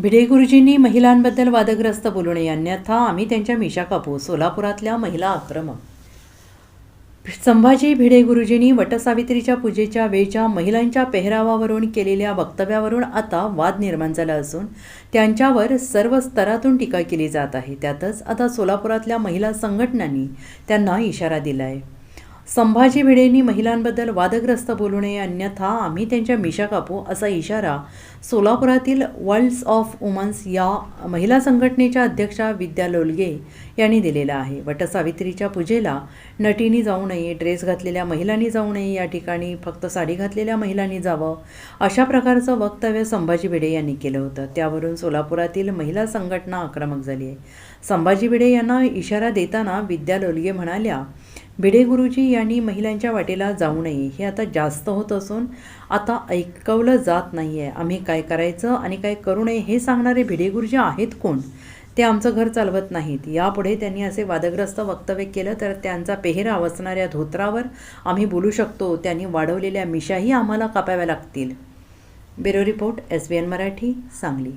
भिडे गुरुजींनी महिलांबद्दल वादग्रस्त बोलू नये अन्यथा आम्ही त्यांच्या मिशा कापू सोलापुरातल्या महिला आक्रमक. संभाजी भिडे गुरुजींनी वटसावित्रीच्या पूजेच्या वेळच्या महिलांच्या पेहरावावरून केलेल्या वक्तव्यावरून आता वाद निर्माण झाला असून त्यांच्यावर सर्व स्तरातून टीका केली जात आहे. त्यातच आता सोलापुरातल्या महिला संघटनांनी त्यांना इशारा दिला आहे संभाजी भिडेंनी महिलांबद्दल वादग्रस्त बोलू नये अन्यथा आम्ही त्यांच्या मिशा कापू असा इशारा सोलापुरातील वर्ल्ड्स ऑफ वुमन्स या महिला संघटनेच्या अध्यक्षा विद्या लोलगे यांनी दिलेला आहे. वटसावित्रीच्या पूजेला नटीनी जाऊ नये ड्रेस घातलेल्या महिलांनी जाऊ नये या ठिकाणी फक्त साडी घातलेल्या महिलांनी जावं अशा प्रकारचं वक्तव्य संभाजी भिडे यांनी केलं होतं. त्यावरून सोलापुरातील महिला संघटना आक्रमक झाली आहे. संभाजी भिडे यांना इशारा देताना विद्या लोलगे म्हणाल्या भिडे गुरुजी यांनी महिलांच्या वाटेला जाऊ नये हे आता जास्त होत असून आता ऐकवलं जात नाही आहे आम्ही काय करायचं आणि काय करू नये हे सांगणारे भिडे गुरुजी आहेत कोण? ते आमचं घर चालवत नाहीत. यापुढे त्यांनी असे वादग्रस्त वक्तव्य केलं तर त्यांचा पेहरा वसणाऱ्या धोत्रावर आम्ही बोलू शकतो. त्यांनी वाढवलेल्या मिशाही आम्हाला कापाव्या लागतील. Bureau report S B N Marathi Sangli.